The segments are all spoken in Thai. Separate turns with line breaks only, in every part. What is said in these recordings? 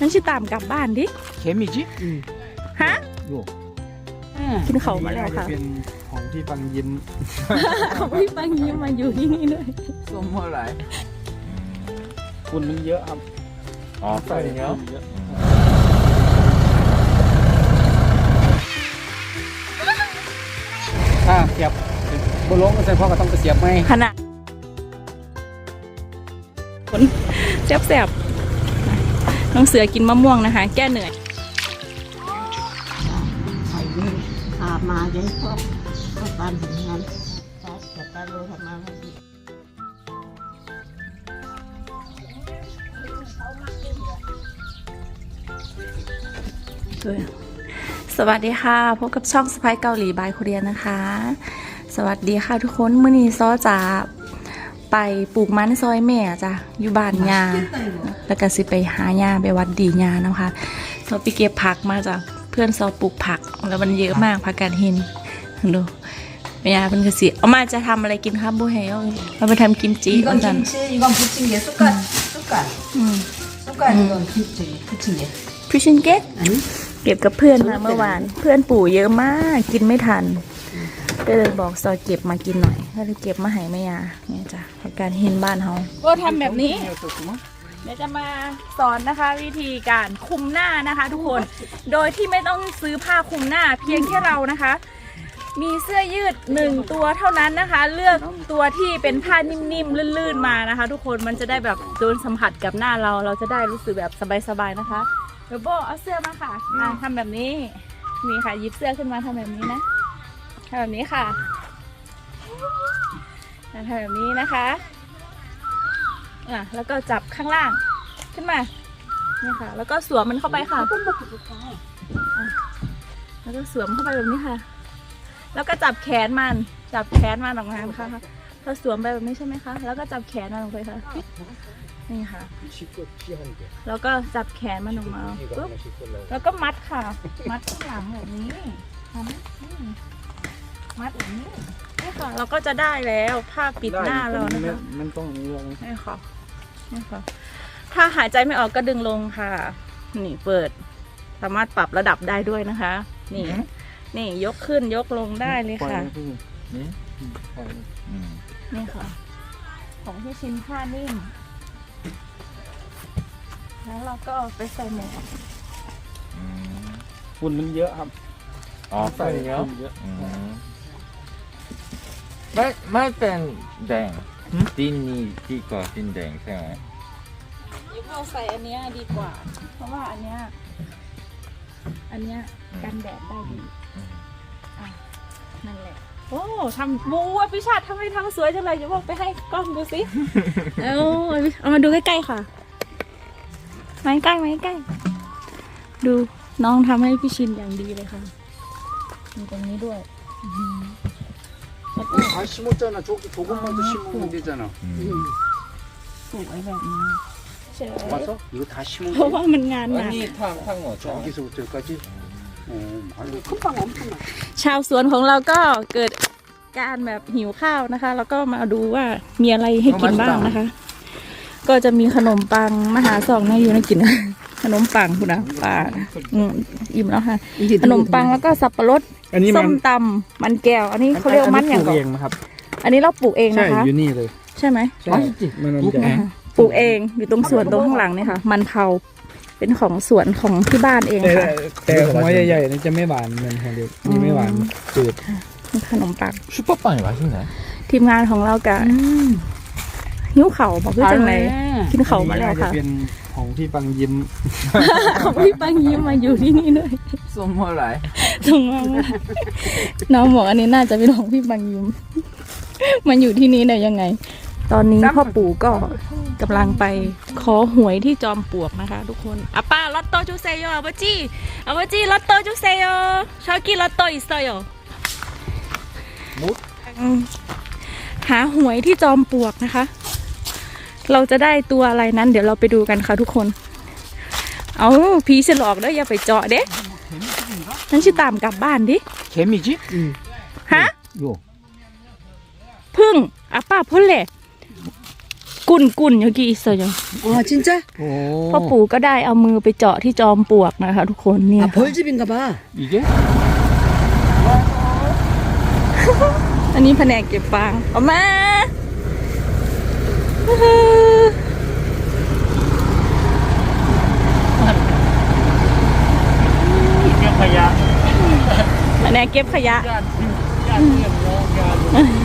นั่นชิตามกลับบ้านดิ
เคมีกชิอื
ฮะ
ดู
กินเขามาแล้วค่ะ
เป็นของที่ฟังยิ้ม
ของพี่ฟังยิ้มมาอยู่ที่นี่ด้วย
สมเท่า
ไหร่คุณมันเยอะครับ
อ๋อใส่
เยอะถ้าเสียบบนโลงก็ใส่พ่อก็ต้องไปเสียบไหม
ขนาดผลแซ่บๆ น้องเสือกินมะม่วงนะคะ แก้เหนื่อย
ใส่นี่พามาเยังพวกพวกบ้านถึงนั้นตาจะตาโลทำมาไม่ดี
สวัสดีค่ะ พบกับช่องสไปเกาหลีบายโคเรียนะคะ สวัสดีค่ะทุกคน มื่อนี้ซอจะ ไปปลูกมันซอยแม่จ้ะอยู่บ้านยาแล้วก็สิไปหายาไปวัดดียานะคะเราไปเก็บผักมาจากเพื่อนซอปลูกผัก แล้วมันเยอะมากผักกาดหินดูแม่ยาเป็นกระสีเอามาจะทำอะไรกินครับบุเฮลเราไปทำกิมจิกัน
이건 김치, 이건 부침개, 숟갈, 숟갈,
อืม
숟갈 이건 김치, 부침개.
พิชินเก็ต
아니?
เก็บกับเพื่อนมาเมื่อวาน เพื่อนปู่เยอะมากกินไม่ทัน ก็เลยบอกซอยเก็บมากินหน่อย ก็เลยเก็บมาให้แม่ยาเนี่ยจ้ะผักกาดหินบ้านเฮาก็ทำแบบนี้ เดี๋ยวจะมาสอนนะคะวิธีการคุมหน้านะคะทุกคน โดยที่ไม่ต้องซื้อผ้าคลุมหน้าเพียงแค่เรานะคะ มีเสื้อยืดหนึ่งตัวเท่านั้นนะคะ เลือกตัวที่เป็นผ้านิ่มๆลื่นๆมานะคะ ทุกคนมันจะได้แบบโดนสัมผัสกับหน้าเราเราจะได้รู้สึกแบบสบายๆนะคะเดี๋ยวโบเอาเสื้อมาค่ะอะทำแบบนี้นี่ค่ะหยิบเสื้อขึ้นมาทำแบบนี้นะทำแบบนี้ค่ะ ทำแบบนี้นะคะอะแล้วก็จับข้างล่างขึ้นมานี่ค่ะ แล้วก็สวมมันเข้าไปค่ะอะ แล้วก็สวมเข้าไปแบบนี้ค่ะ แล้วก็จับแขนมัน จับแขนมันออกมาค่ะพอสวมไปแบบนี้ใช่ไหมคะ แล้วก็จับแขนมันลงไปค่ะ นี่ค่ะ แล้วก็จับแขนมันออกมาปุ๊บแล้วก็มัดค่ะ มัดข้างหลังแบบนี้ทำอื มัดอย่นี่ค่ะเราก็จะได้แล้วผ้าปิดหน้าเรานะคะ
มันต้องอย่างนี้เลย
นี่ค่ะนี่ค่ะ ถ้าหายใจไม่ออกก็ดึงลงค่ะ นี่เปิด สามารถปรับระดับได้ด้วยนะคะ นี่ นี่ยกขึ้นยกลงได้เลยค่ะ
นี่
นี่
นี่ค่ะ ของที่ชิ้นผ้านิ่ม แล้วเราก็ไปใส่หมวก
อืม
ฝุ่นมันเยอะครับ
อ๋อ
ใส่
เยอะ
ไม่ไม่เป็นแด
งดินนี่ดีกว่าดินแดงใช่ไหม
ยุคเราใส่อันนี้ดีกว่า เพราะว่าอันเนี้ยอันเนี้ยกันแดดได้ดีอะนั่นแหละ โอ้ทำมูอะพิชาติทำไมทำสวยจังเลยอย่าบอกไปให้กล้องดูซิเอาเอามาดูใกล้ๆค่ะไม้ใกล้ไม้ใกล้ ดูน้องทำให้พี่ชินอย่างดีเลยค่ะ มีตรงนี้ด้วย
다 심었잖아. 조, 조금만 더 심으면 되잖아.
음.
ปลูกไว้แบบนี้เฉย
와서 이거 다
เพราะ
심으면
ว่ามันงานหนัก
언니 탕, 탕어, 탕.
저기서부터 여기까지. 어, 아니
금방 엄청나.
ชาวสวนของเราก็เกิดการแบบหิวข้าวนะคะ แล้วก็มาดูว่ามีอะไรให้กินบ้างนะคะ ก็จะมีขนมปังมหาสองน่าอยู่น่ากิน นะ ขนมปังคุณนะปลาอืมอิ่มแล้วค่ะ ขนมปังแล้วก็สับปะรด
อันนี้
ส้
มัน
มตำมันแก้ว อันนี้เขาเรียกว่ามันอย่าง
ปลู
ก่
ก
อ
เอน งนะครับ
อันนี้เราปลูกเอง
ใช่
นะคะ
อยู่นี่เลย
ใช่ไหม
ใช่มันลำไย
ปลูกเองอยู่ตรงสวนตรงข้างหลังเนี่ยค่ะ มันเผาเป็นของสวนของที่บ้านเอง
แต่
ค่ะ
แต่หัวใหญ่ๆนี่จะไม่หวานเหมือนหัวเล็กนี่ไม่หวานจืด
นี่ขนมปัง
슈퍼빵이 맛있네.
ทีมงานของเรากะ หิ้วเข่าบอกคือจังเลยกินเข่ามาแล้วค่ะ
เป็นของพี่ปังยิ้ม
ของพี่ปังยิ้มมาอยู่ที่นี่ด้วยส่งมาหลายส่งมาน้องบอกอันนี้น่าจะเป็นของพี่ปังยิ้มมันอยู่ที่นี่ได้ยังไง ตอนนี้พ่อปู่ก็กำลังไปขอหวยที่จอมปลวกนะคะ ทุกคนอาป้าลอตโตจูเซโยอาบจีอาบจีลอตโตจูเซโยชอกี้ลอตโตอิสโยหาหวยที่จอมปลวกนะคะ เราจะได้ตัวอะไรนั้น เดี๋ยวเราไปดูกันค่ะทุกคน เอาผีฉลอกเด้ออย่าไปเจาะเด้ฉันชิตามกลับบ้านดิ
개미지?
ฮะ
요.
พึ่งอาป้าพ่นแหละก กุนกุนยกี้เสย
아 진짜?
พ่อปู่ก็ได้เอามือไปเจาะที่จอมปลวกนะคะ ทุกคนเนี่ย
아 벌집인가 봐.
이게?
อันนี้แผนกเก็บฟางออกมา
เก็บขยะ
แผนกเก็บขยะ
ญาติญาติเพื่อนน้องญาติ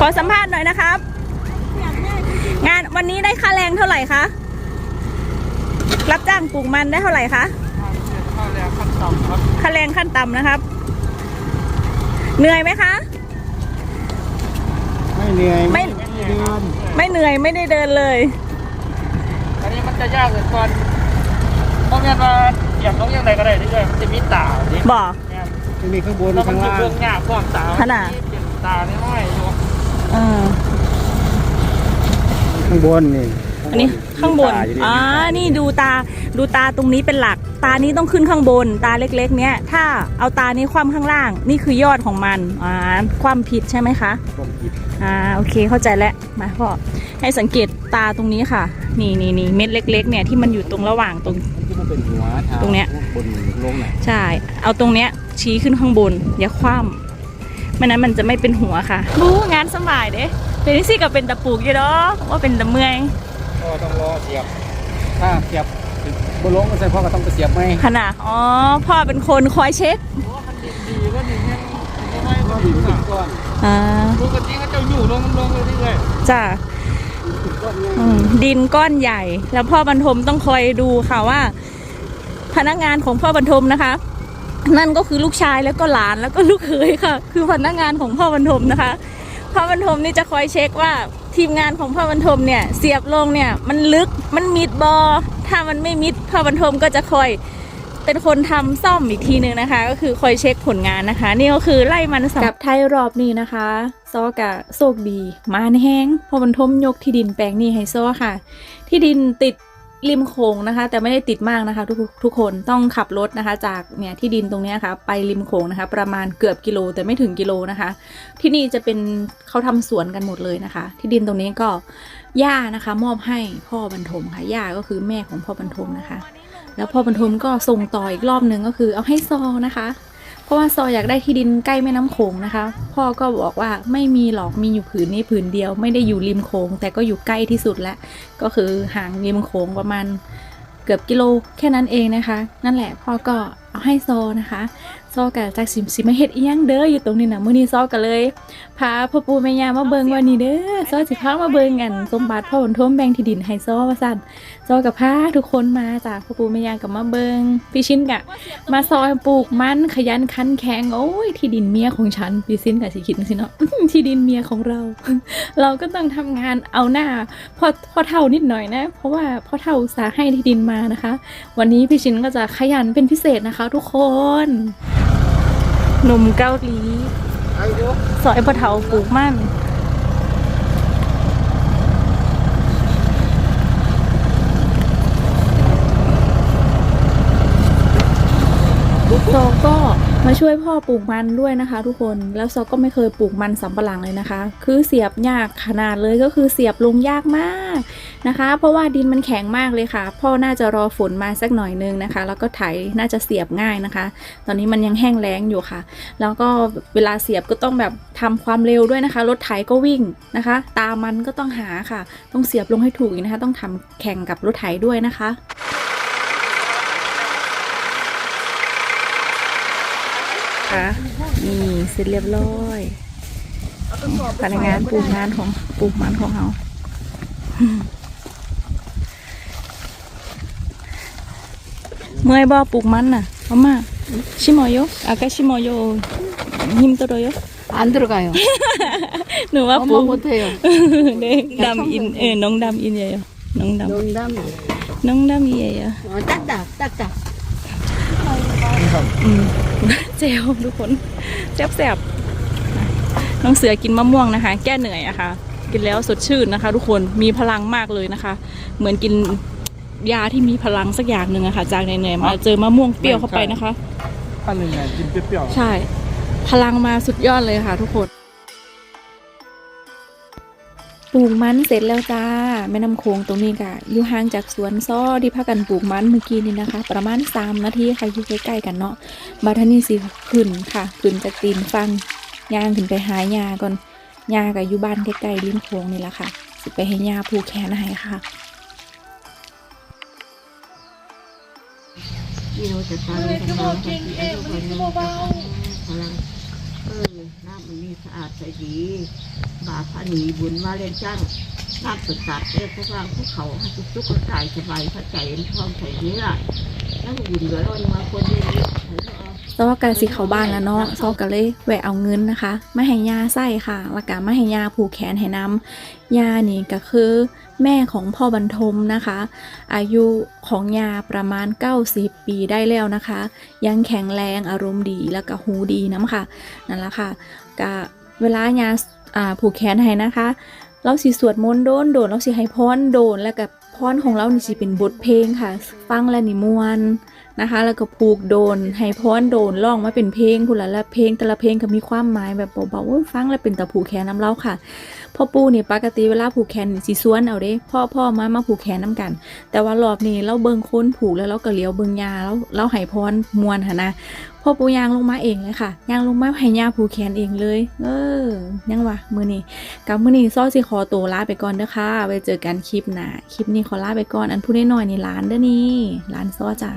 ขอสัมภาษณ์หน่อยนะครับ งานวันนี้ได้ค่าแรงเท่าไหร่คะ รับจ้างปลูกมันได้เท่าไหร่คะ
ข้าวแรงขั้นต่ำครับ
ค่าแรงขั้นต่ำนะครับ เหนื่อยไหมคะ
ไม่เหนื่อย
ไม่
เดือน
ไม่เหนื่อยไม่ได้เดินเลย
อันนี้มันจะยากเกินก่อนเพราะงั้นว่าอยากต้องยังไงก็ได้เรื่อยๆมันจะมีตาดิ
บ อก
มันมีข้างบนข้างล่างเบื้องหน้าข้างตา
ขนาด
เป็นตาน้อยๆอยู่
เออ
ข้างบนนี่
อันนี้ข้างบนอ่า นี่ดูตา ดูตาตรงนี้เป็นหลัก ตานี้ต้องขึ้นข้างบน ตาเล็กๆ เนี้ย ถ้าเอาตานี้คว่ำข้างล่าง นี่คือยอดของมัน อ่า คว่ำผิดใช่ไหมคะ
ผมคิด
อ่า โอเค เข้าใจแล้วมาพ่อ ให้สังเกตตาตรงนี้ค่ะ นี่นี่นี่เม็ดเล็ก ๆ เนี่ยที่มันอยู่ตรงระหว่างตรง
มันจะมา เป็นหัวเท้า
ตรงเนี้ย
บนลงไหน
ใช่ เอาตรงเนี้ยชี้ขึ้นข้างบน อย่าคว่ำไม่นั้นมันจะไม่เป็นหัวค่ะบู๊งานสบายเด้เป็นนี่สิกับเป็นตะปลูกอยู่เนาะว่าเป็นตะเมื่อย
ก็ต้องรอเสียบ ถ้าเสียบบนลงก็ใส่พ่อก็ต้องไปเสียบไหม
ขนาดอ๋อ พ่อเป็นคนคอยเช็ค
ดีก็ดีแค่ไม่ก็ดีขึ้นก่อน
อ่า
ปกติเขาจะอยู่ลงลงเลยที่เลย
จ้ะอืมดินก้อนใหญ่ แล้วพ่อบรรทมต้องคอยดูค่ะว่า พนักงานของพ่อบรรทมนะคะ นั่นก็คือลูกชายแล้วก็หลานแล้วก็ลูกเขยค่ะ คือพนักงานของพ่อบรรทมนะคะ พ่อบรรทมนี่จะคอยเช็คว่าทีมงานของพ่อบรรทมเนี่ยเสียบลงเนี่ยมันลึกมันมิดบอถ้ามันไม่มิดพ่อบรรทมก็จะคอยเป็นคนทำซ่อมอีกทีหนึ่งนะคะ ก็คือคอยเช็คผลงานนะคะ นี่ก็คือไล่มันสำกับไทยรอบนี้นะคะซอกะโชคดี มาแห้งพอบรรทมยกที่ดินแปลงนี้ให้ซอค่ะ ที่ดินติด ริมโขงนะคะ แต่ไม่ได้ติดมากนะคะทุกทุกคนต้องขับรถนะคะ จากเนี่ยที่ดินตรงนี้ค่ะไปริมโขงนะคะ ประมาณเกือบกิโลแต่ไม่ถึงกิโลนะคะ ที่นี่จะเป็นเขาทำสวนกันหมดเลยนะคะ ที่ดินตรงนี้ก็ย่านะคะ มอบให้พ่อบรรทมค่ะย่าก็คือแม่ของพ่อบรรทมนะคะ แล้วพ่อบรรทมก็ส่งต่ออีกรอบนึงก็คือเอาให้ซอนะคะ ราะว่าซออยากได้ที่ดินใกล้แม่น้ำโขงนะคะ พ่อก็บอกว่าไม่มีหรอกมีอยู่ผืนนี้ผืนเดียว ไม่ได้อยู่ริมโขงแต่ก็อยู่ใกล้ที่สุดแล้วก็คือห่างริมโขงประมาณเกือบกิโลแค่นั้นเองนะคะ นั่นแหละพ่อก็เอาให้ซอนะคะ ซอกับจากสิมสิมาเฮ็ดอีหยังเด้ออยู่ตรงนี้นะมื้อนี้ซอก็เลยพาพ่อปู่แม่ย่ามาเบิ่งว่านี่เด้อซอสิพามาเบิ่งกันสมบัติพ่อผลทมแบ่งที่ดินให้ซอว่าซั่นซอกับพาทุกคนมาจากพ่อปู่แม่ย่ากับมาเบิ่งพี่ชินกะ มาซอยปลูกมันขยันขันแข็งโอ้ยที่ดินเมียของฉันพี่ซินกับสิคิดสิเนาะที่ดินเมียของเรา เราก็ต้องทำงานเอาหน้าพอพอเท่านิดหน่อยนะ เพราะว่าพ่อเท่าสาให้ที่ดินมานะคะ วันนี้พี่ชินก็จะขยันเป็นพิเศษนะคะ ทุกคน หนุ่มเกาหลี สอยพ่อเท่าปลูกมัน ซอก็มาช่วยพ่อปลูกมันด้วยนะคะ ทุกคนแล้วซอก็ไม่เคยปลูกมันสำปะหลังเลยนะคะ คือเสียบยากขนาดเลยก็คือเสียบลงยากมากนะคะ เพราะว่าดินมันแข็งมากเลยค่ะ พ่อน่าจะรอฝนมาสักหน่อยนึงนะคะ แล้วก็ไถน่าจะเสียบง่ายนะคะ ตอนนี้มันยังแห้งแล้งอยู่ค่ะ แล้วก็เวลาเสียบก็ต้องแบบทำความเร็วด้วยนะคะรถไถก็วิ่งนะคะ ตามมันก็ต้องหาค่ะ ต้องเสียบลงให้ถูกอีกนะคะ ต้องทำแข่งกับรถไถด้วยนะคะ นะคะ นี่เสร็จเรียบร้อยพนักงานปลูกงานของปลูกมันของเราเมื่อยบ่ปลูกมันน่ะอามาชิมอยอาก็ชิมอยหิมตัวโย
อันตรกาย
หนูว่าปลูกเด็กดำอินเออน้องดำอินเยอะน้องดำ
น้องดำ
น้องดำเยอะ
ตักตักตักตัก
ครับ
อืมเจลทุกคนแซ่บแซ่บๆน้องเสือกินมะม่วงนะคะ แก้เหนื่อยอะค่ะ กินแล้วสดชื่นนะคะ ทุกคนมีพลังมากเลยนะคะ เหมือนกินยาที่มีพลังสักอย่างหนึ่งอะค่ะจากเหนื่อยๆมาเจอมะม่วงเปรี้ยวเข้าไปนะคะ
อันหนึ่งเนี่ยกินเปรี้ยว
ใช่ พลังมาสุดยอดเลยค่ะ ทุกคน ปลูกมันเสร็จแล้วจ้าแม่น้ำโขงตรงนี้กะอยู่ห่างจากสวนซ้อที่พากันปลูกมันเมื่อกี้นี่นะคะ ประมาณ3นาทีค่ะอยู่ใกล้ๆกันเนาะบาทานี่สิขึ้นค่ะขึ้นจากตีนฟังย่างขึ้นไปหายาก่อนยากับอยู่บ้านใกล้ๆริมโขงนี่แหละค่ะ สิไปให้ยาผูกแขนให้ค่ะ
ที่เราจะทำเลยก็บอกจริงเองมันก็เบาพลังเออน้ำ มันนี่สะอาดใสดี บาพระนีบุญมาเล่นจ้างน้ำสุดสัตว์เอ้พวกเราพวกเขาให้ทุกทุกคนกายสบายพระใจพร้องใส่เนื้อแล้วบุญเหลือร้อนมาคนเดียว
ซอกะสิเขาบ้านแล้วเนาะซอกะเลยแวะเอาเงินนะคะมาให้ยาใส่ค่ะแล้วก็มาให้ยาผูกแขนให้น้ำยานี่ก็คือแม่ของพ่อบรรทมนะคะ อายุของยาประมาณ 90 ปีได้แล้วนะคะ ยังแข็งแรงอารมณ์ดีแล้วก็หูดีน้ำค่ะนั่นแหละค่ะกะเวลายาผูกแขนให้นะคะ เราสิสวดมนต์โดนโดนเราสิให้พรโดนแล้วกับพรของเรานี่สิเป็นบทเพลงค่ะ ฟังแล้วนิมวน นะคะ แล้วก็ผูกโดนให้พรโดนร้องมาเป็นเพลงพูดละแล้วเพลงแต่ละเพลงก็มีความหมายแบบเบาๆโอ้ยฟังแล้วเป็นตะผูกแขนน้ำเล่าค่ะพ่อปู่นี่ปกติเวลาผูกแขนนี่สิสวนเอาเด้พ่อพ่อมามาผูกแขนน้ำกัน แต่ว่ารอบนี้เราเบิงค้นผูกแล้วเราก็เลี้ยวเบิงยาแล้วเราให้พรมวนค่ะนะพ่อปู่ยางลงมาเองเลยค่ะยางลงมาให้ยาผูกแขนเองเลย เออยังวะมือนี้กับมือนี้ซ้อสิขอตัวลาไปก่อนเด้อค่ะไว้เจอกันคลิปหน้าคลิปนี้ขอลาไปก่อนอันพูดน้อยนี่ร้านเด้อนี่ร้านซ้อจ้ะ